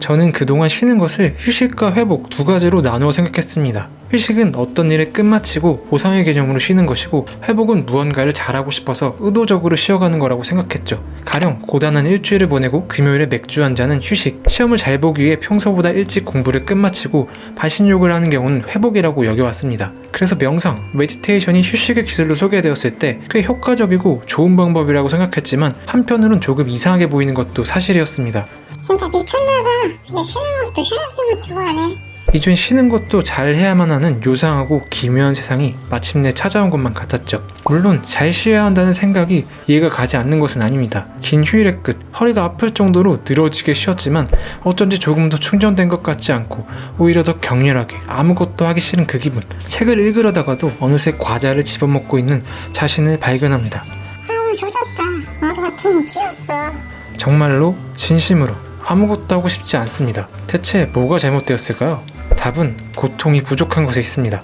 저는 그동안 쉬는 것을 휴식과 회복 두 가지로 나누어 생각했습니다. 휴식은 어떤 일을 끝마치고 보상의 개념으로 쉬는 것이고 회복은 무언가를 잘하고 싶어서 의도적으로 쉬어가는 거라고 생각했죠. 가령 고단한 일주일을 보내고 금요일에 맥주 한 잔은 휴식, 시험을 잘 보기 위해 평소보다 일찍 공부를 끝마치고 반신욕을 하는 경우는 회복이라고 여겨왔습니다. 그래서 명상, 메디테이션이 휴식의 기술로 소개되었을 때 꽤 효과적이고 좋은 방법이라고 생각했지만 한편으론 조금 이상하게 보이는 것도 사실이었습니다. 진짜 미쳤나봐. 근데 쉬는 것도 효율성을 추구하네. 이젠 쉬는 것도 잘 해야만 하는 요상하고 기묘한 세상이 마침내 찾아온 것만 같았죠. 물론 잘 쉬어야 한다는 생각이 이해가 가지 않는 것은 아닙니다. 긴 휴일의 끝, 허리가 아플 정도로 늘어지게 쉬었지만 어쩐지 조금 더 충전된 것 같지 않고 오히려 더 격렬하게 아무것도 하기 싫은 그 기분. 책을 읽으려다가도 어느새 과자를 집어먹고 있는 자신을 발견합니다. 아우 조졌다. 머리 같은 끼었어. 정말로 진심으로 아무것도 하고 싶지 않습니다. 대체 뭐가 잘못되었을까요? 답은 고통이 부족한 것에 있습니다.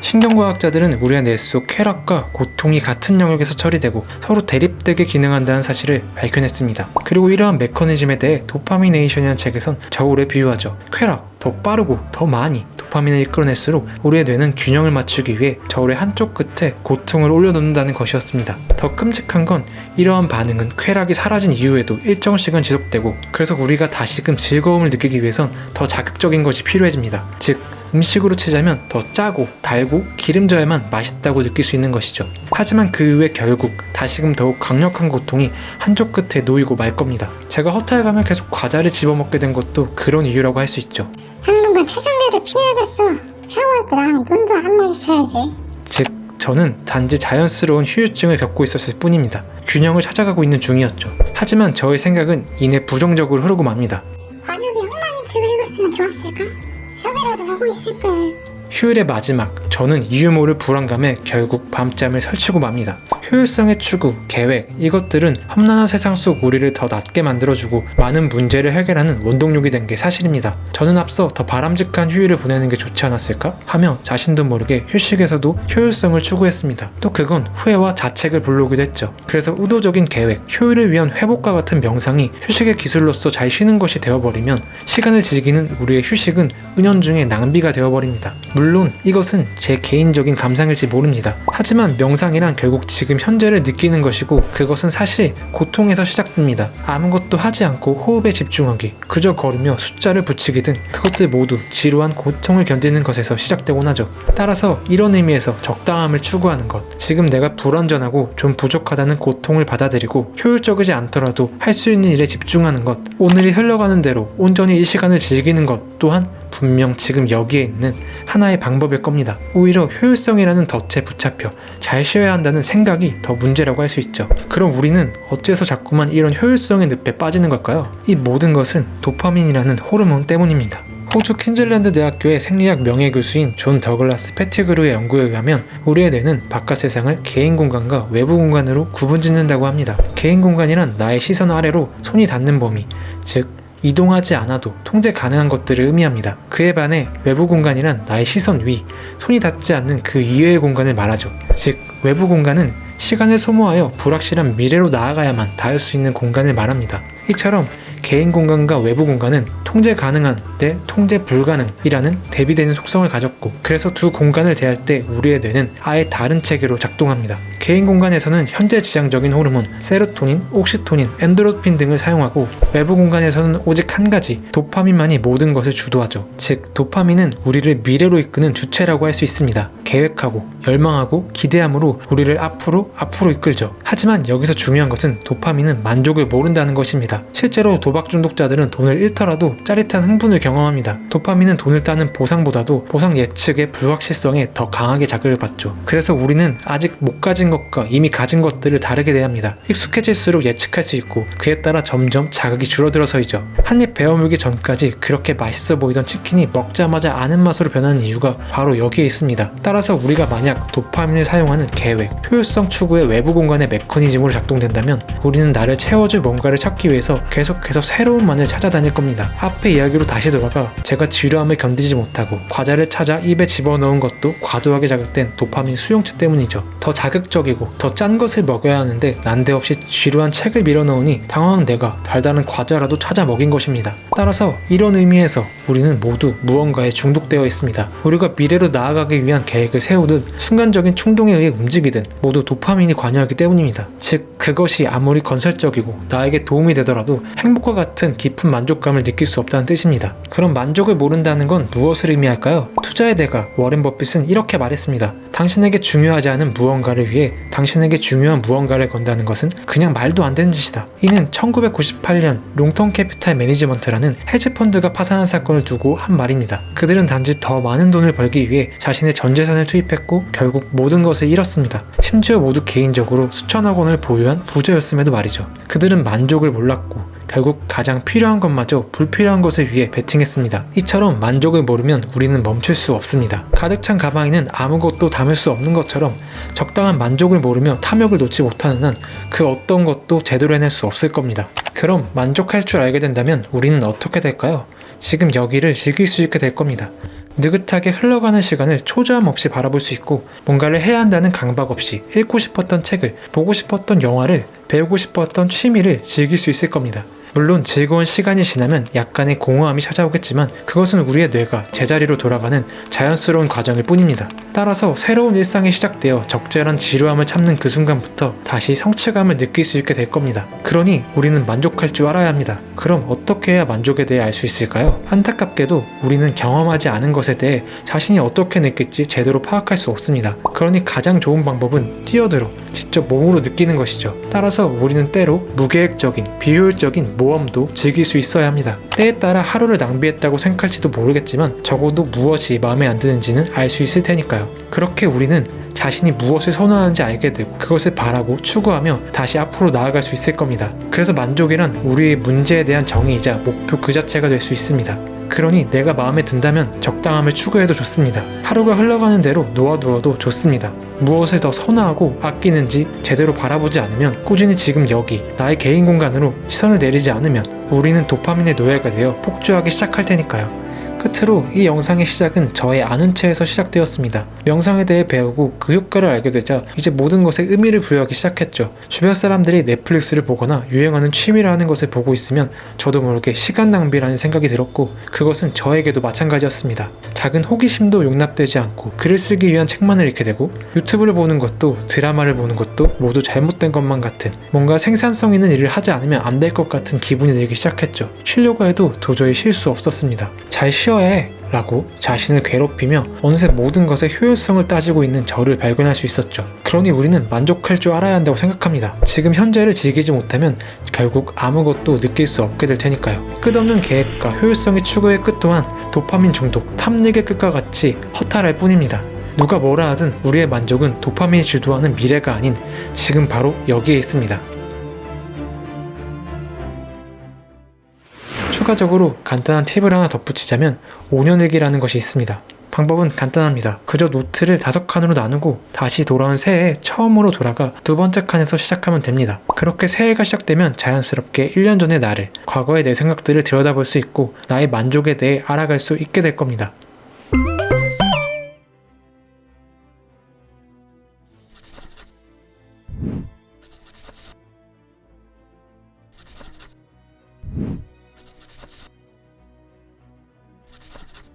신경과학자들은 우리의 뇌 속 쾌락과 고통이 같은 영역에서 처리되고 서로 대립되게 기능한다는 사실을 밝혀냈습니다. 그리고 이러한 메커니즘에 대해 도파미네이션이라는 책에선 저울에 비유하죠. 쾌락, 더 빠르고 더 많이 도파민을 이끌어낼수록 우리의 뇌는 균형을 맞추기 위해 저울의 한쪽 끝에 고통을 올려놓는다는 것이었습니다. 더 끔찍한 건 이러한 반응은 쾌락이 사라진 이후에도 일정 시간 지속되고 그래서 우리가 다시금 즐거움을 느끼기 위해선 더 자극적인 것이 필요해집니다. 즉 음식으로 치자면 더 짜고 달고 기름져야만 맛있다고 느낄 수 있는 것이죠. 하지만 그 후에 결국 다시금 더욱 강력한 고통이 한쪽 끝에 놓이고 말 겁니다. 제가 허탈 가면 계속 과자를 집어먹게 된 것도 그런 이유라고 할 수 있죠. 한동안 체중계를 피해갔어. 샤워할 때 나랑 눈도 안 마주쳐야지. 즉 저는 단지 자연스러운 휴유증을 겪고 있었을 뿐입니다. 균형을 찾아가고 있는 중이었죠. 하지만 저의 생각은 이내 부정적으로 흐르고 맙니다. 만약에 흑마님 책을 읽었으면 좋았을까? 협이라도 보고 있을걸. 휴일의 마지막, 저는 이유 모를 불안감에 결국 밤잠을 설치고 맙니다. 효율성의 추구, 계획, 이것들은 험난한 세상 속 우리를 더 낫게 만들어주고 많은 문제를 해결하는 원동력이 된 게 사실입니다. 저는 앞서 더 바람직한 휴일을 보내는 게 좋지 않았을까? 하며 자신도 모르게 휴식에서도 효율성을 추구했습니다. 또 그건 후회와 자책을 불러오기도 했죠. 그래서 의도적인 계획, 효율을 위한 회복과 같은 명상이 휴식의 기술로서 잘 쉬는 것이 되어버리면 시간을 즐기는 우리의 휴식은 은연중에 낭비가 되어버립니다. 물론 이것은 제 개인적인 감상일지 모릅니다. 하지만 명상이란 결국 지금 현재를 느끼는 것이고 그것은 사실 고통에서 시작됩니다. 아무것도 하지 않고 호흡에 집중하기, 그저 걸으며 숫자를 붙이기 등 그것들 모두 지루한 고통을 견디는 것에서 시작되곤 하죠. 따라서 이런 의미에서 적당함을 추구하는 것, 지금 내가 불완전하고 좀 부족하다는 고통을 받아들이고 효율적이지 않더라도 할 수 있는 일에 집중하는 것, 오늘이 흘러가는 대로 온전히 이 시간을 즐기는 것 또한 분명 지금 여기에 있는 하나의 방법일 겁니다. 오히려 효율성이라는 덫에 붙잡혀 잘 쉬어야 한다는 생각이 더 문제라고 할 수 있죠. 그럼 우리는 어째서 자꾸만 이런 효율성의 늪에 빠지는 걸까요? 이 모든 것은 도파민이라는 호르몬 때문입니다. 호주 퀸즐랜드 대학교의 생리학 명예교수인 존 더글라스 패티그루의 연구에 의하면 우리의 뇌는 바깥 세상을 개인 공간과 외부 공간으로 구분 짓는다고 합니다. 개인 공간이란 나의 시선 아래로 손이 닿는 범위, 즉 이동하지 않아도 통제 가능한 것들을 의미합니다. 그에 반해 외부 공간이란 나의 시선 위, 손이 닿지 않는 그 이외의 공간을 말하죠. 즉, 외부 공간은 시간을 소모하여 불확실한 미래로 나아가야만 닿을 수 있는 공간을 말합니다. 이처럼 개인 공간과 외부 공간은 통제 가능한 때 통제 불가능이라는 대비되는 속성을 가졌고 그래서 두 공간을 대할 때 우리의 뇌는 아예 다른 체계로 작동합니다. 개인 공간에서는 현재 지향적인 호르몬 세로토닌, 옥시토닌, 엔도로핀 등을 사용하고 외부 공간에서는 오직 한 가지 도파민만이 모든 것을 주도하죠. 즉 도파민은 우리를 미래로 이끄는 주체라고 할 수 있습니다. 계획하고 열망하고 기대함으로 우리를 앞으로 앞으로 이끌죠. 하지만 여기서 중요한 것은 도파민은 만족을 모른다는 것입니다. 실제로 도박 중독자들은 돈을 잃더라도 짜릿한 흥분을 경험합니다. 도파민은 돈을 따는 보상보다도 보상 예측의 불확실성에 더 강하게 자극을 받죠. 그래서 우리는 아직 못 가진 것과 이미 가진 것들을 다르게 대합니다. 익숙해질수록 예측할 수 있고 그에 따라 점점 자극이 줄어들어서이죠. 한입 베어물기 전까지 그렇게 맛있어 보이던 치킨이 먹자마자 아는 맛으로 변하는 이유가 바로 여기에 있습니다. 따라서 우리가 만약 도파민을 사용하는 계획, 효율성 추구의 외부 공간의 메커니즘으로 작동된다면 우리는 나를 채워줄 뭔가를 찾기 위해서 계속해서 새로운 만을 찾아다닐 겁니다. 앞의 이야기로 다시 돌아가 제가 지루함을 견디지 못하고 과자를 찾아 입에 집어넣은 것도 과도하게 자극된 도파민 수용체 때문이죠. 더 자극적 이고 더 짠 것을 먹어야 하는데 난데없이 지루한 책을 밀어넣으니 당황한 내가 달달한 과자라도 찾아 먹인 것입니다. 따라서 이런 의미에서 우리는 모두 무언가에 중독되어 있습니다. 우리가 미래로 나아가기 위한 계획을 세우든 순간적인 충동에 의해 움직이든 모두 도파민이 관여하기 때문입니다. 즉 그것이 아무리 건설적이고 나에게 도움이 되더라도 행복과 같은 깊은 만족감을 느낄 수 없다는 뜻입니다. 그럼 만족을 모른다는 건 무엇을 의미할까요? 투자의 대가 워렌 버핏은 이렇게 말했습니다. 당신에게 중요하지 않은 무언가를 위해 당신에게 중요한 무언가를 건다는 것은 그냥 말도 안 되는 짓이다. 이는 1998년 롱턴 캐피탈 매니지먼트라는 헤지펀드가 파산한 사건을 두고 한 말입니다. 그들은 단지 더 많은 돈을 벌기 위해 자신의 전 재산을 투입했고 결국 모든 것을 잃었습니다. 심지어 모두 개인적으로 수천억 원을 보유한 부자였음에도 말이죠. 그들은 만족을 몰랐고 결국 가장 필요한 것마저 불필요한 것을 위해 베팅했습니다. 이처럼 만족을 모르면 우리는 멈출 수 없습니다. 가득 찬 가방에는 아무것도 담을 수 없는 것처럼 적당한 만족을 모르며 탐욕을 놓지 못하는 한 그 어떤 것도 제대로 해낼 수 없을 겁니다. 그럼 만족할 줄 알게 된다면 우리는 어떻게 될까요? 지금 여기를 즐길 수 있게 될 겁니다. 느긋하게 흘러가는 시간을 초조함 없이 바라볼 수 있고 뭔가를 해야 한다는 강박 없이 읽고 싶었던 책을 보고 싶었던 영화를 배우고 싶었던 취미를 즐길 수 있을 겁니다. 물론 즐거운 시간이 지나면 약간의 공허함이 찾아오겠지만 그것은 우리의 뇌가 제자리로 돌아가는 자연스러운 과정일 뿐입니다. 따라서 새로운 일상이 시작되어 적절한 지루함을 참는 그 순간부터 다시 성취감을 느낄 수 있게 될 겁니다. 그러니 우리는 만족할 줄 알아야 합니다. 그럼 어떻게 해야 만족에 대해 알 수 있을까요? 안타깝게도 우리는 경험하지 않은 것에 대해 자신이 어떻게 느낄지 제대로 파악할 수 없습니다. 그러니 가장 좋은 방법은 뛰어들어 직접 몸으로 느끼는 것이죠. 따라서 우리는 때로 무계획적인, 비효율적인 모험도 즐길 수 있어야 합니다. 때에 따라 하루를 낭비했다고 생각할지도 모르겠지만 적어도 무엇이 마음에 안 드는지는 알 수 있을 테니까요. 그렇게 우리는 자신이 무엇을 선호하는지 알게 되고 그것을 바라고 추구하며 다시 앞으로 나아갈 수 있을 겁니다. 그래서 만족이란 우리의 문제에 대한 정의이자 목표 그 자체가 될 수 있습니다. 그러니 내가 마음에 든다면 적당함을 추구해도 좋습니다. 하루가 흘러가는 대로 놓아두어도 좋습니다. 무엇을 더 선호하고 아끼는지 제대로 바라보지 않으면 꾸준히 지금 여기 나의 개인 공간으로 시선을 내리지 않으면 우리는 도파민의 노예가 되어 폭주하기 시작할 테니까요. 끝으로 이 영상의 시작은 저의 아는 체에서 시작되었습니다. 명상에 대해 배우고 그 효과를 알게 되자 이제 모든 것에 의미를 부여하기 시작했죠. 주변 사람들이 넷플릭스를 보거나 유행하는 취미를 하는 것을 보고 있으면 저도 모르게 시간 낭비라는 생각이 들었고 그것은 저에게도 마찬가지였습니다. 작은 호기심도 용납되지 않고 글을 쓰기 위한 책만을 읽게 되고 유튜브를 보는 것도 드라마를 보는 것도 모두 잘못된 것만 같은 뭔가 생산성 있는 일을 하지 않으면 안 될 것 같은 기분이 들기 시작했죠. 쉬려고 해도 도저히 쉴 수 없었습니다. 잘 쉬어 야 해. 라고 자신을 괴롭히며 어느새 모든 것의 효율성을 따지고 있는 저를 발견할 수 있었죠. 그러니 우리는 만족할 줄 알아야 한다고 생각합니다. 지금 현재를 즐기지 못하면 결국 아무것도 느낄 수 없게 될 테니까요. 끝없는 계획과 효율성의 추구의 끝 또한 도파민 중독, 탐닉의 끝과 같이 허탈할 뿐입니다. 누가 뭐라 하든 우리의 만족은 도파민이 주도하는 미래가 아닌 지금 바로 여기에 있습니다. 추가적으로 간단한 팁을 하나 덧붙이자면 5년일기라는 것이 있습니다. 방법은 간단합니다. 그저 노트를 다섯 칸으로 나누고 다시 돌아온 새해에 처음으로 돌아가 두 번째 칸에서 시작하면 됩니다. 그렇게 새해가 시작되면 자연스럽게 1년 전의 나를, 과거의 내 생각들을 들여다볼 수 있고 나의 만족에 대해 알아갈 수 있게 될 겁니다.